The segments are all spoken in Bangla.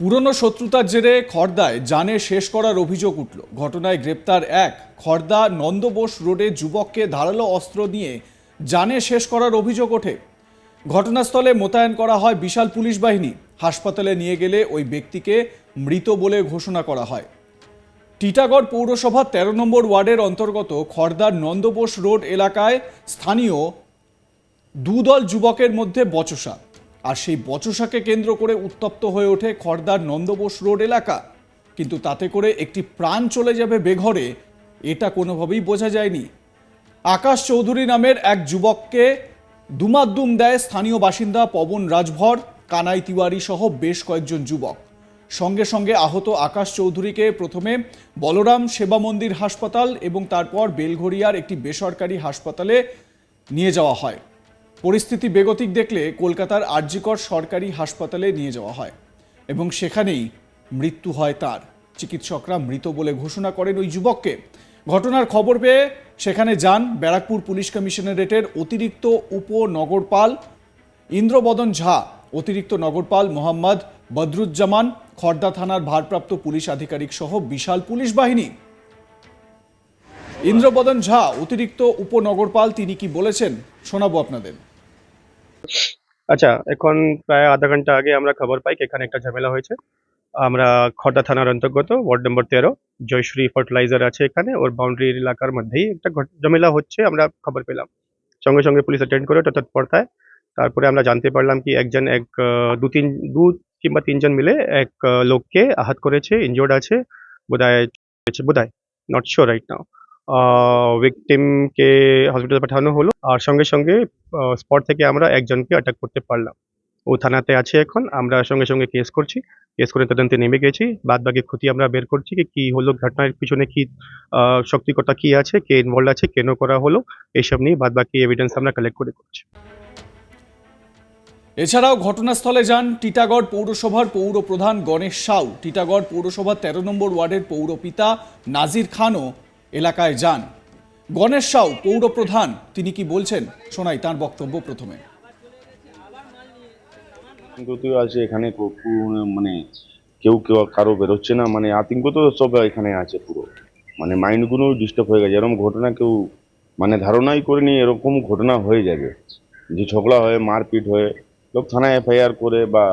পুরনো শত্রুতার জেরে খর্দায় জানে শেষ করার অভিযোগ উঠল। ঘটনায় গ্রেপ্তার এক খর্দা নন্দবোস রোডে যুবককে ধারালো অস্ত্র নিয়ে জানে শেষ করার অভিযোগ ওঠে। ঘটনাস্থলে মোতায়েন করা হয় বিশাল পুলিশ বাহিনী। হাসপাতালে নিয়ে গেলে ওই ব্যক্তিকে মৃত বলে ঘোষণা করা হয়। টিটাগড় পৌরসভার তেরো নম্বর ওয়ার্ডের অন্তর্গত খড়দার নন্দবোস রোড এলাকায় স্থানীয় দুদল যুবকের মধ্যে বচসা। আর সেই বচসাকে কেন্দ্র করে উত্তপ্ত হয়ে ওঠে খড়দার নন্দবোস রোড এলাকা। কিন্তু তাতে করে একটি প্রাণ চলে যাবে বেঘরে, এটা কোনোভাবেই বোঝা যায়নি। আকাশ চৌধুরী নামের এক যুবককে দুমাদ্দুম দেয় স্থানীয় বাসিন্দা পবন রাজভর, কানাই তিওয়ারি সহ বেশ কয়েকজন যুবক। সঙ্গে সঙ্গে আহত আকাশ চৌধুরীকে প্রথমে বলরাম সেবা মন্দির হাসপাতাল এবং তারপর বেলঘরিয়ার একটি বেসরকারি হাসপাতালে নিয়ে যাওয়া হয়। পরিস্থিতি বেগতিক দেখলে কলকাতার আরজিকর সরকারি হাসপাতালে নিয়ে যাওয়া হয় এবং সেখানেই মৃত্যু হয় তার। চিকিৎসকরা মৃত বলে ঘোষণা করেন ওই যুবককে। ঘটনার খবর পেয়ে সেখানে যান ব্যারাকপুর পুলিশ কমিশনারেটের অতিরিক্ত উপনগরপাল ইন্দ্রবদন ঝা, অতিরিক্ত নগরপাল মোহাম্মদ বদরুজ্জামান, খর্দা থানার ভারপ্রাপ্ত পুলিশ আধিকারিক সহ বিশাল পুলিশ বাহিনী। ইন্দ্রবদন ঝা, অতিরিক্ত উপনগরপাল তিনি কি বলেছেন শোনাবো আপনাদের। আচ্ছা এখন প্রায় আধা ঘণ্টা আগে আমরা খবর পাই এখানে একটা ঝামেলা হয়েছে। আমরা খড়দা থানার অন্তর্গত, ওয়ার্ড নম্বর তেরো, জয়শ্রী ফার্টিলাইজার আছে এখানে, ওর বাউন্ডারি এলাকার মধ্যেই একটা ঝামেলা হচ্ছে, আমরা খবর পেলাম। সঙ্গে সঙ্গে পুলিশ অ্যাটেন্ড করে তৎপরতায়, তারপরে আমরা জানতে পারলাম কি একজন এক দু তিন, দু কিংবা তিনজন মিলে এক লোককে আঘাত করেছে ইনজোর্ড আছে, বোধহয় বোধহয় নট শিওর রাইট নাও ভিকটিমকে হসপিটালে পাঠানো হলো। আর সঙ্গে সঙ্গে স্পট থেকে আমরা একজনকে অ্যাটাক করতে পারলাম। ও থানাতে আছে এখন, আমরা সঙ্গে সঙ্গে কেস করছি। কেস করে তদন্তে নেমে গেছি। বাদ বাকি ক্ষতি আমরা বের করছি কি, কী হলো, ঘটনার পিছনে কি শক্তিকতা কি আছে, কে ইনভলভ আছে, কেন করা হলো এইসব নিয়ে বাদ বাকি এভিডেন্স আমরা কালেক্ট করে করছি। এছাড়াও ঘটনাস্থলে যান টিটাগড় পৌরসভার পৌর প্রধান গণেশ সাউ। টিটাগড় পৌরসভার তেরো নম্বর ওয়ার্ডের পৌরপিতা নাজির খানও এলাকায় যান। গণেশ সাউ পৌর প্রধান তিনি কি বলছেন? শোনাই তার বক্তব্য প্রথমে। আছে এখানে মানে কেউ কেউ কারও বেরোচ্ছে না মানে আতঙ্ক তো সব এখানে আছে পুরো। মানে মাইন্ডগুলো ডিস্টার্ব হয়ে গেছে। এরকম ঘটনা কেউ মানে ধারণাই করেনি এরকম ঘটনা হয়ে যাবে। যে ঝগড়া হয়ে, মারপিট হয়ে, লোক থানায় এফআইআর করে বা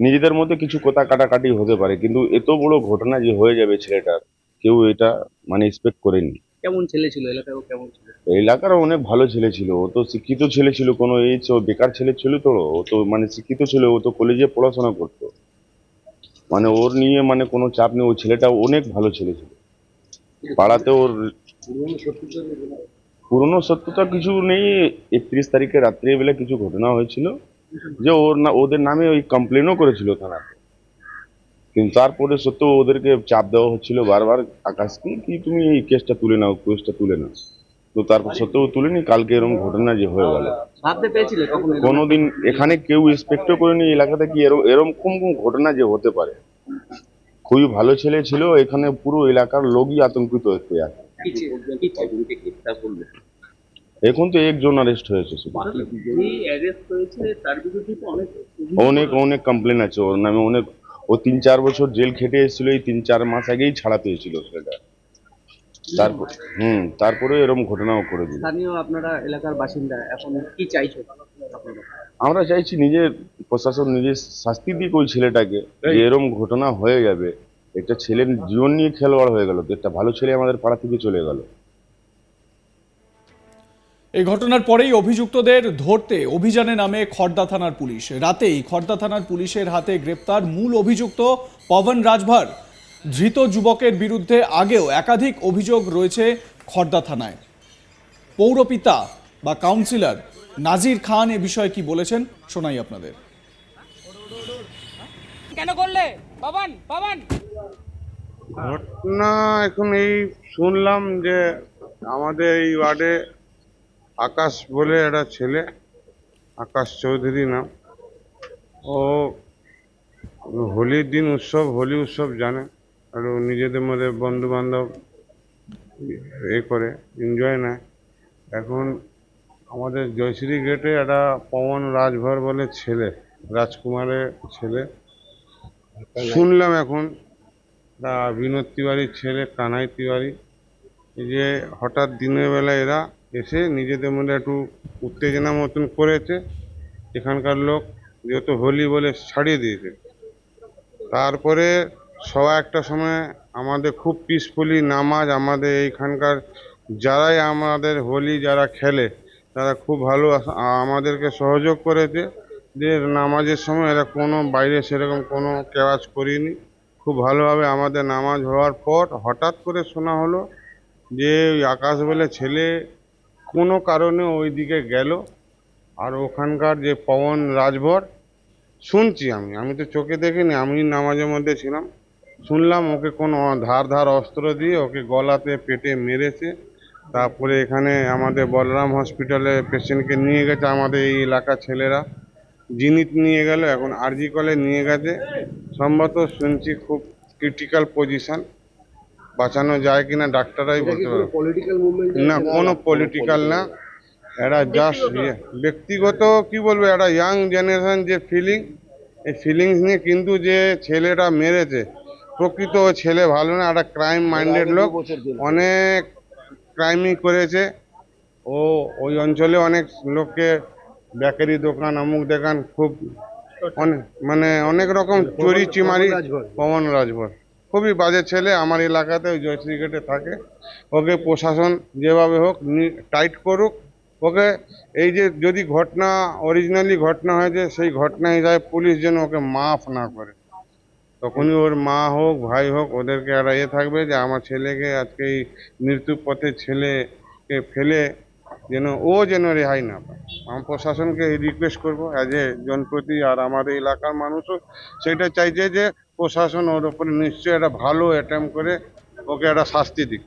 নিজেদের মধ্যে কিছু কথা কাটাকাটি হতে পারে। কিন্তু এত বড় ঘটনা যে হয়ে যাবে ছেলেটার কেউ এটা মানে এক্সপেক্ট করেনি। কেমন ছেলে ছিল? এলাকায় কেমন ছিল? এলাকার অনেক ভালো ছেলে ছিল। ও তো শিক্ষিত ছেলে ছিল কোনো এই বেকার ছেলে ছিল তো। ও তো মানে শিক্ষিত ছিল ও তো কলেজে পড়াশোনা করতো। মানে ওর নিয়ে মানে কোনো চাপ নেই। ও ছেলেটা অনেক ভালো ছেলে ছিল। পাড়াতে ওর পুরনো সত্যতা কিছু নেই। একত্রিশ তারিখে রাত্রিবেলা কিছু ঘটনা হয়েছিল। যে ওর না ওদের নামে ওই কমপ্লেনও করেছিল থানাতে। কিন্তু তারপরে সত্ত্বেও ওদেরকে চাপ দেওয়া হচ্ছিল বারবার আকাশকে কি তুমি এই কেসটা তুলে নাও কেসটা তুলে নাও। তো তারপর সত্ত্বেও তুলেনি কালকে এরকম ঘটনা যে হয়ে গেল? কোনোদিন এখানে কেউ এক্সপেক্টও করেনি এলাকাতে কি এরকম এরকম কোন ঘটনা যে হতে পারে। খুবই ভালো ছেলে ছিল এখানে পুরো এলাকার লোকই আতঙ্কিত হয়ে আছে? এখন তো একজন অ্যারেস্ট হয়েছে অনেক অনেক কমপ্লেন আছে ওর নামে অনেক ও তিন চার বছর জেল খেটে এসেছিল এই তিন চার মাস আগেই ছাড়া পেয়েছিল সেটা তারপর হুম তারপরে এরকম ঘটনাও করে দিল। স্থানীয় আপনারা এলাকার বাসিন্দা এখন কি চাইছো? আমরা চাইছি নিজের প্রশাসন নিজের শাস্তি দিক ওই ছেলেটাকে যে এরকম ঘটনা হয়ে যাবে। একটা ছেলের জীবন নিয়ে খেলোয়াড় হয়ে গেল তো একটা ভালো ছেলে আমাদের পাড়া থেকে চলে গেল। এই ঘটনার পরেই অভিযুক্তদের ধরতে অভিযানে নামে খড়দা থানার পুলিশ। রাতেই খড়দা থানার পুলিশের হাতে গ্রেপ্তার মূল অভিযুক্ত পবন রাজভার। ধৃত যুবকের বিরুদ্ধে আগেও একাধিক অভিযোগ রয়েছে খড়দা থানায়। পৌরপিতা বা কাউন্সিলর নাজির খান এ বিষয়ে কি বলেছেন শোনাই আপনাদের। কেন করলে? পাবান পাবান! ঘটনা এখন এই শুনলাম যে আমাদের এই ওয়ার্ডে আকাশ বলে একটা ছেলে, আকাশ চৌধুরী নাম। ও হোলির দিন উৎসব, হোলি উৎসব জানে। আর নিজেদের মধ্যে বন্ধু বান্ধব এ করে এনজয় নেয়। এখন আমাদের জয়শ্রী গেটে একটা পবন রাজভর বলে ছেলে, রাজকুমারের ছেলে। শুনলাম এখন বিনোদ তিওয়ারির ছেলে, কানাই তিওয়ারি। যে হঠাৎ দিনের বেলা এরা এসে নিজেদের মধ্যে একটু উত্তেজনা মতন করেছে। এখানকার লোক যেহেতু হোলি বলে ছাড়িয়ে দিয়েছে। তারপরে সবা একটা সময় আমাদের খুব পিসফুলি নামাজ আমাদের এইখানকার যারাই আমাদের হোলি যারা খেলে, তারা খুব ভালো আমাদেরকে সহযোগ করেছে যে নামাজের সময় এরা কোনো বাইরে সেরকম কোনো কেওয়াজ করিনি। খুব ভালোভাবে আমাদের নামাজ হওয়ার পর হঠাৎ করে শোনা হলো যে ওই আকাশ বলে ছেলে কোনো কারণে ওই দিকে গেল, আর ওখানকার যে পবন রাজভর, শুনছি আমি আমি তো চোখে দেখিনি আমি নামাজের মধ্যে ছিলাম, শুনলাম ওকে কোনো ধার ধার অস্ত্র দিয়ে ওকে গলাতে, পেটে মেরেছে, তারপরে এখানে আমাদের বলরাম হসপিটালে পেশেন্টকে নিয়ে গেছে আমাদের এই এলাকার ছেলেরা জিনিত নিয়ে গেল, এখন আরজি কলে নিয়ে গেছে, সম্ভবত শুনছি খুব ক্রিটিক্যাল পজিশন বাঁচানো যায় কিনা ডাক্তাররাই বলতে পারবে না কোনো পলিটিক্যাল না। এটা জাস্ট ব্যক্তিগত কি বলব একটা ইয়াং জেনারেশন যে ফিলিং এই ফিলিংস নিয়ে কিন্তু যে ছেলেটা মেরেছে প্রকৃত ও ছেলে ভালো না একটা ক্রাইম মাইন্ডেড লোক অনেক ক্রাইমই করেছে। ও ওই অঞ্চলে অনেক লোককে বেকারি দোকান অমুক দোকান খুব অনেক মানে অনেক রকম চুরি চিমারি পবন রাজভর। খুবই বাজে ছেলে, আমার এলাকাতে ওই জয়শ্রী গেটে থাকে। ওকে প্রশাসন যেভাবে হোক টাইট করুক। ওকে এই যে যদি ঘটনা, অরিজিনালি ঘটনা হয়েছে সেই ঘটনা হিসাবে পুলিশ যেন ওকে মাফ না করে। তখনই ওর মা হোক, ভাই হোক, ওদেরকে একটা ইয়ে থাকবে যে, আমার ছেলেকে আজকে এই মৃত্যু পথে ছেলেকে ফেলে যেন ও যেন রেহাই না পায়। আমি প্রশাসনকে রিকোয়েস্ট করব অ্যাজ এ জনপ্রতি আর আমাদের এলাকার মানুষও সেটা চাইছে যে প্রশাসন ওর ওপরে নিশ্চয়ই একটা ভালো অ্যাটেম্প করে ওকে একটা শাস্তি দিক।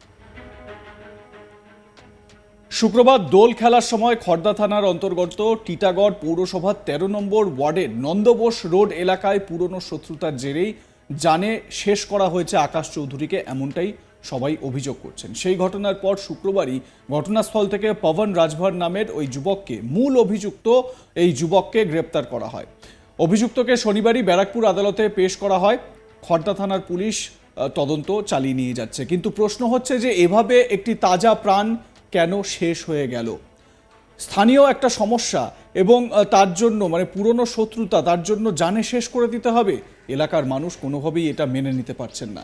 শুক্রবার দোল খেলার সময় খড়দা থানার অন্তর্গত টিটাগড় পৌরসভার তেরো নম্বর ওয়ার্ডের নন্দবোস রোড এলাকায় পুরনো শত্রুতার জেরেই জানে শেষ করা হয়েছে আকাশ চৌধুরীকে, এমনটাই সবাই অভিযোগ করছেন। সেই ঘটনার পর শুক্রবারই ঘটনাস্থল থেকে পবন রাজভর নামের ওই যুবককে, মূল অভিযুক্ত এই যুবককে গ্রেপ্তার করা হয়। অভিযুক্তকে শনিবারই ব্যারাকপুর আদালতে পেশ করা হয়। খড়দা থানার পুলিশ তদন্ত চালিয়ে নিয়ে যাচ্ছে। কিন্তু প্রশ্ন হচ্ছে যে এভাবে একটি তাজা প্রাণ কেন শেষ হয়ে গেল? স্থানীয় একটা সমস্যা এবং তার জন্য মানে পুরনো শত্রুতা, তার জন্য জানে শেষ করে দিতে হবে। এলাকার মানুষ কোনোভাবেই এটা মেনে নিতে পারছেন না।